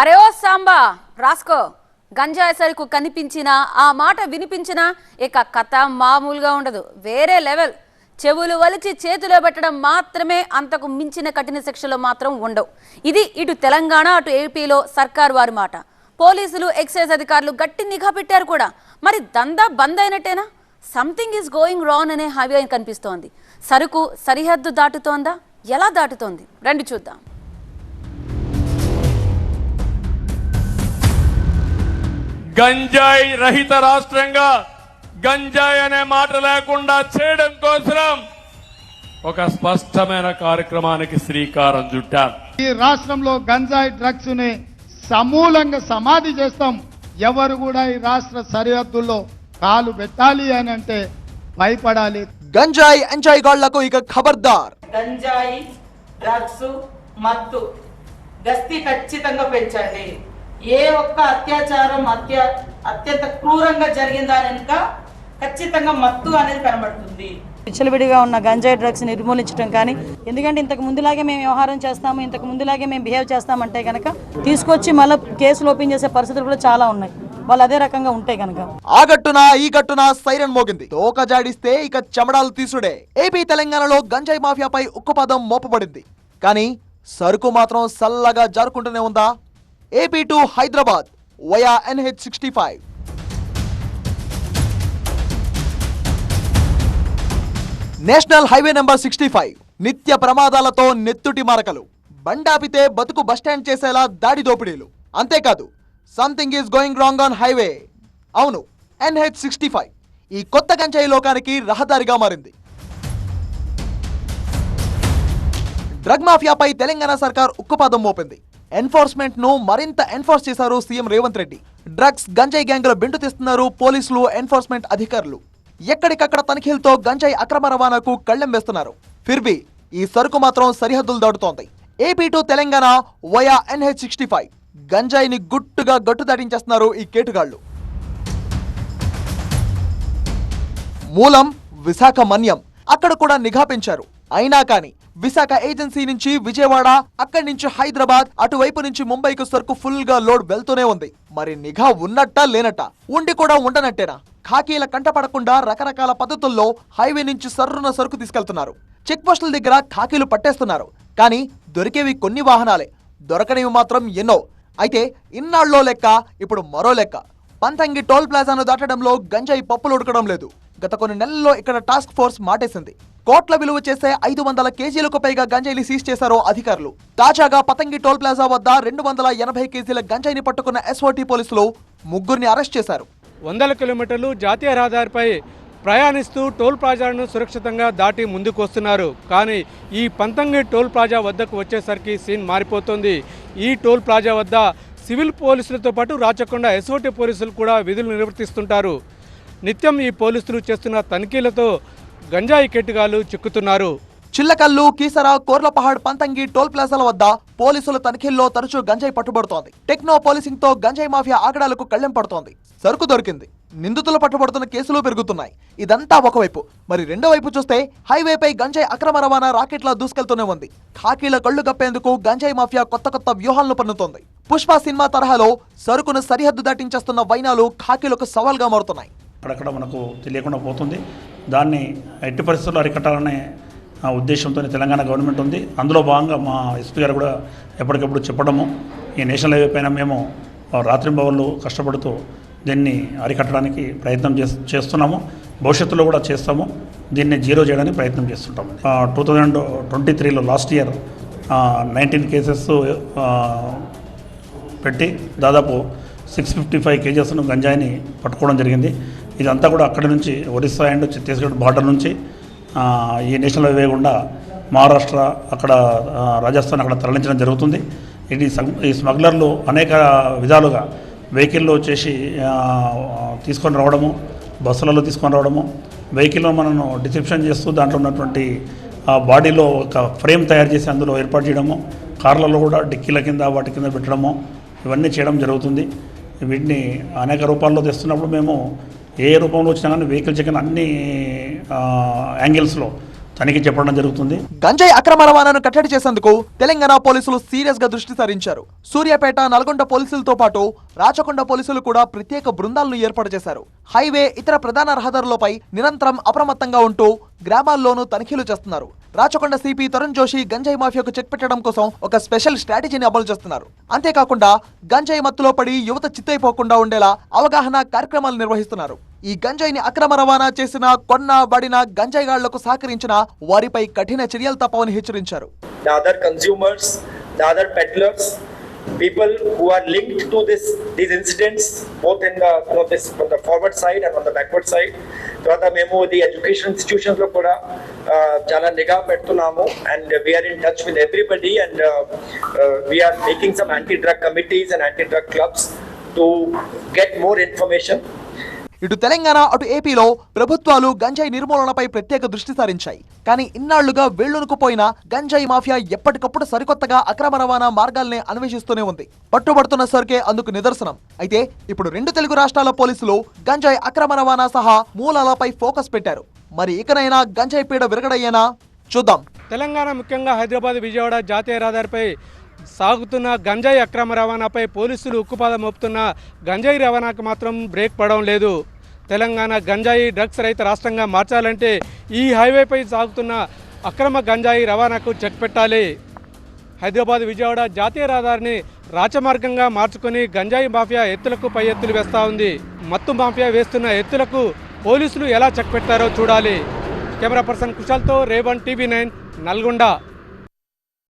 అరే ఓ సాంబా రాసుకో. గంజాయి సరుకు కనిపించినా ఆ మాట వినిపించినా ఇక కథ మామూలుగా ఉండదు వేరే లెవెల్. చెవులు వలిచి చేతిలో పెట్టడం మాత్రమే అంతకు మించిన కఠిన శిక్షలు మాత్రం ఉండవు. ఇది ఇటు తెలంగాణ అటు ఏపీలో సర్కార్ వారి మాట. పోలీసులు ఎక్సైజ్ అధికారులు గట్టి నిఘా పెట్టారు కూడా. మరి దందా బంద్ అయినట్టేనా? సంథింగ్ ఈజ్ గోయింగ్ రాన్ అనే హైవే కనిపిస్తోంది. సరుకు సరిహద్దు దాటుతోందా? ఎలా దాటుతోంది? రండి చూద్దాం. గంజాయి రహిత రాష్ట్రంగా గంజాయి అనే మాట లేకుండా చేయడం కోసం ఒక స్పష్టమైన కార్యక్రమానికి శ్రీకారం చుట్టారు ఈ రాష్ట్రంలో గంజాయి డ్రగ్స్ని సమూలంగా సమాధి చేస్తాం. ఎవరు కూడా ఈ రాష్ట్ర సరిహద్దుల్లో కాలు పెట్టాలి అని అంటే భయపడాలి. గంజాయి ఎంజాయ్ గాళ్ళకు ఇక ఖబర్దార్. గంజాయి డ్రగ్స్ మత్తు గస్తీ ఖచ్చితంగా పెంచండి. ఏ ఒక్క అత్యాచారం అత్య అత్యంత క్రూరంగా జరిగిందా వెనుక ఖచ్చితంగా మత్తు అనేది కనబడుతుంది. విచ్చలవిడిగా ఉన్న గంజాయి డ్రగ్స్ నిర్మూలించడం కానీ ఎందుకంటే ఇంతకు ముందులాగే మేము వ్యవహారం చేస్తాము ఇంతకు ముందులాగే మేము బిహేవ్ చేస్తామంటే కనుక తీసుకొచ్చి మళ్ళీ కేసులు ఓపెన్ చేసే పరిస్థితులు కూడా చాలా ఉన్నాయి. వాళ్ళు అదే రకంగా ఉంటే కనుక. ఆ గట్టున ఈ గట్టున సైరన్ మోగింది. తోక జాడిస్తే ఇక చెమడాలు తీసుడే. ఏపీ తెలంగాణలో గంజాయి మాఫియాపై ఉక్కుపాదం మోపబడింది. కానీ సరుకు మాత్రం సల్లగా జారుకుంటూనే ఉందా? AP to Hyderabad via NH sixty five. National highway number sixty five నిత్య ప్రమాదాలతో నెత్తుటి మరకలు. బండాపితే బతుకు బస్టాండ్ చేసేలా దాడి దోపిడీలు. అంతేకాదు something is going wrong on highway అవును ఎన్హెచ్ సిక్స్టీ ఫైవ్ ఈ కొత్త గంజాయి లోకానికి రహదారిగా మారింది. డ్రగ్ మాఫియాపై తెలంగాణ సర్కార్ ఉక్కుపాదం మోపింది. ఎన్ఫోర్స్మెంట్ను మరింత ఎన్ఫోర్స్ చేశారు సీఎం రేవంత్ రెడ్డి. డ్రగ్స్ గంజాయి గ్యాంగుల బెంటు తీస్తున్నారు పోలీసులు ఎన్ఫోర్స్మెంట్ అధికారులు. ఎక్కడికక్కడ తనిఖీలతో గంజాయి అక్రమ రవాణాకు కళ్ళెం వేస్తున్నారు. ఫిర్బీ ఈ సరుకు మాత్రం సరిహద్దులు దాటుతోంది. AP to Telangana via NH sixty five గంజాయిని గుట్టుగా గట్టు దాటించేస్తున్నారు ఈ కేటుగాళ్ళు మూలం విశాఖ మన్యం అక్కడ కూడా నిఘా పెంచారు. అయినా కానీ విశాఖ ఏజెన్సీ నుంచి విజయవాడ అక్కడి నుంచి హైదరాబాద్ అటువైపు నుంచి ముంబైకు సరుకు ఫుల్గా లోడ్ వెళ్తూనే ఉంది. మరి నిఘా ఉన్నట్టా లేనట్టా? ఉండి కూడా ఉండనట్టేనా? ఖాకీల కంటపడకుండా రకరకాల పద్ధతుల్లో హైవే నుంచి సర్రున సరుకు తీసుకెళ్తున్నారు. చెక్ పోస్టుల దగ్గర ఖాకీలు పట్టేస్తున్నారు. కానీ దొరికేవి కొన్ని వాహనాలే. దొరకనివి మాత్రం ఎన్నో. అయితే ఇన్నాళ్ళలో లెక్క ఇప్పుడు మరో లెక్క. పంతంగి టోల్ ప్లాజాను దాటడంలో గంజాయి పప్పులు ఉడకడం లేదు. గత కొన్ని నెలల్లో ఇక్కడ టాస్క్ ఫోర్స్ మాటేసింది. కోట్ల విలువ చేసే ఐదు వందల కేజీలకు పైగా గంజాయిని సీజ్ చేశారు అధికారులు. తాజాగా పతంగి టోల్ ప్లాజా వద్ద రెండు వందల ఎనభై కేజీల గంజాయిని పట్టుకున్న ఎస్ఓటీ పోలీసులు ముగ్గురిని అరెస్ట్ చేశారు. వందల కిలోమీటర్లు జాతీయ రహదారిపై ప్రయాణిస్తూ టోల్ ప్లాజాను సురక్షితంగా దాటి ముందుకు వస్తున్నారు కానీ ఈ పంతంగి టోల్ ప్లాజా వద్దకు వచ్చేసరికి సీన్ మారిపోతుంది. ఈ టోల్ ప్లాజా వద్ద సివిల్ పోలీసులతో పాటు రాచకొండ ఎస్ఓటీ పోలీసులు కూడా విధులు నిర్వర్తిస్తుంటారు. నిత్యం ఈ పోలీసులు చేస్తున్న తనిఖీలతో గంజాయి కెట్టుగాలు చిక్కుతున్నారు. చిల్లకల్లు కీసర కోర్లపహాడ్ పంతంగి టోల్ ప్లాజాల వద్ద పోలీసుల తనిఖీల్లో తరచూ గంజాయి పట్టుబడుతోంది. టెక్నో పోలీసింగ్తో గంజాయి మాఫియా ఆగడాలకు కళ్ళెం పడుతోంది. సరుకు దొరికింది. నిందితులు పట్టుబడుతున్న కేసులు పెరుగుతున్నాయి. ఇదంతా ఒకవైపు. మరి రెండో వైపు చూస్తే హైవేపై గంజాయి అక్రమ రవాణా రాకెట్లా దూసుకెళ్తూనే ఉంది. ఖాకీల కళ్ళు గప్పేందుకు గంజాయి మాఫియా కొత్త కొత్త వ్యూహాలను పన్నుతోంది. పుష్ప సినిమా తరహాలో సరుకును సరిహద్దు దాటించేస్తున్న వైనాలు ఖాకీలకు సవాల్గా మారుతున్నాయి. అక్కడక్కడ మనకు తెలియకుండా పోతుంది. దాన్ని ఎట్టి పరిస్థితుల్లో అరికట్టాలనే ఆ ఉద్దేశంతో తెలంగాణ గవర్నమెంట్ ఉంది. అందులో భాగంగా మా ఎస్పీ గారు కూడా ఎప్పటికప్పుడు చెప్పడము. ఈ నేషనల్ హైవే పైన మేము రాత్రింబవళ్ళు కష్టపడుతూ దీన్ని అరికట్టడానికి ప్రయత్నం చే చేస్తున్నాము. భవిష్యత్తులో కూడా చేస్తాము. దీన్ని జీరో చేయడానికి ప్రయత్నం చేస్తుంటాము. టూ థౌజండ్ ట్వంటీ త్రీలో లాస్ట్ ఇయర్ నైన్టీన్ కేసెస్ పెట్టి దాదాపు సిక్స్ ఫిఫ్టీ ఫైవ్ కేజెస్ను గంజాయిని పట్టుకోవడం జరిగింది. ఇదంతా కూడా అక్కడి నుంచి ఒరిస్సా అండ్ ఛత్తీస్గఢ్ బార్డర్ నుంచి ఈ నేషనల్ హైవే గుండా మహారాష్ట్ర అక్కడ రాజస్థాన్ అక్కడ తరలించడం జరుగుతుంది. ఇది ఈ స్మగ్లర్లు అనేక విధాలుగా వెహికల్లో వచ్చేసి తీసుకొని రావడము బస్సులలో తీసుకొని రావడము వెహికల్లో మనను డిస్క్రిప్షన్ చేస్తూ దాంట్లో ఉన్నటువంటి బాడీలో ఒక ఫ్రేమ్ తయారు చేసి అందులో ఏర్పాటు చేయడము కార్లలో కూడా డిక్కీల కింద వాటి కింద పెట్టడము ఇవన్నీ చేయడం జరుగుతుంది. వీటిని అనేక రూపాల్లో తెస్తున్నప్పుడు మేము ఏ రూపంలో వచ్చినా కానీ వెహికల్ చెక్ అన్ని యాంగిల్స్లో తనిఖీ చెప్పడం జరుగుతుంది. గంజాయి అక్రమ రవాణాను కట్టడి చేసేందుకు తెలంగాణ పోలీసులు సీరియస్గా దృష్టి సారించారు. సూర్యాపేట నల్గొండ పోలీసులతో పాటు రాచకొండ పోలీసులు కూడా ప్రత్యేక బృందాలను ఏర్పాటు చేశారు. హైవే ఇతర ప్రధాన రహదారులపై నిరంతరం అప్రమత్తంగా ఉంటూ గ్రామాల్లోనూ తనిఖీలు చేస్తున్నారు. రాచకొండ సిపి తరుణ్ జోషి గంజాయి మాఫియాకు చెక్ పెట్టడం కోసం ఒక స్పెషల్ స్ట్రాటజీని అమలు చేస్తున్నారు. అంతేకాకుండా గంజాయి మత్తులో పడి యువత చిత్తైపోకుండా ఉండేలా అవగాహన కార్యక్రమాలు నిర్వహిస్తున్నారు. ఈ గంజాయిని అక్రమ రవాణా చేసిన కొన్న బడిన గంజాయిగాళ్ళకు సహకరించిన వారిపై కఠిన చర్యలు తప్పవని హెచ్చరించారు. People who are linked to this these incidents, both in the you know, this from the forward side and on the backward side. తర్వాత మేము ది ఎడ్యుకేషన్ ఇన్స్టిట్యూషన్స్ లో కూడా ఆ, చాలా నిఘా పెడుతున్నాము and we are in touch with everybody and we are making some anti drug committees and anti drug clubs to get more information ఇటు తెలంగాణ అటు ఏపీలో ప్రభుత్వాలు గంజాయి నిర్మూలనపై ప్రత్యేక దృష్టి సారించాయి. కానీ ఇన్నాళ్ళుగా వేళ్ళునుకుపోయిన గంజాయి మాఫియా ఎప్పటికప్పుడు సరికొత్తగా అక్రమ రవాణా మార్గాల్ని అన్వేషిస్తూనే ఉంది. పట్టుబడుతున్న సరికే అందుకు నిదర్శనం. అయితే ఇప్పుడు రెండు తెలుగు రాష్ట్రాల పోలీసులు గంజాయి అక్రమ రవాణా సహా మూలాలపై ఫోకస్ పెట్టారు. మరి ఇకనైనా గంజాయి పీడ విరగడయ్యేనా? చూద్దాం. తెలంగాణ ముఖ్యంగా హైదరాబాద్ విజయవాడ జాతీయ రహదారిపై సాగుతున్న గంజాయి అక్రమ రవాణాపై పోలీసులు ఉక్కుపాదం మోపుతున్న గంజాయి రవాణాకు మాత్రం బ్రేక్ పడడం లేదు. తెలంగాణ గంజాయి డ్రగ్స్ రహిత రాష్ట్రంగా మార్చాలంటే ఈ హైవేపై సాగుతున్న అక్రమ గంజాయి రవాణాకు చెక్ పెట్టాలి. హైదరాబాద్ విజయవాడ జాతీయ రహదారిని రాచమార్గంగా మార్చుకొని గంజాయి మాఫియా ఎత్తులకు పై ఎత్తులు వేస్తూ ఉంది. మత్తు మాఫియా వేస్తున్న ఎత్తులకు పోలీసులు ఎలా చెక్ పెట్టారో చూడాలి. కెమెరా పర్సన్ కుశాల్తో రేవన్ టీవీ నైన్ నల్గొండ.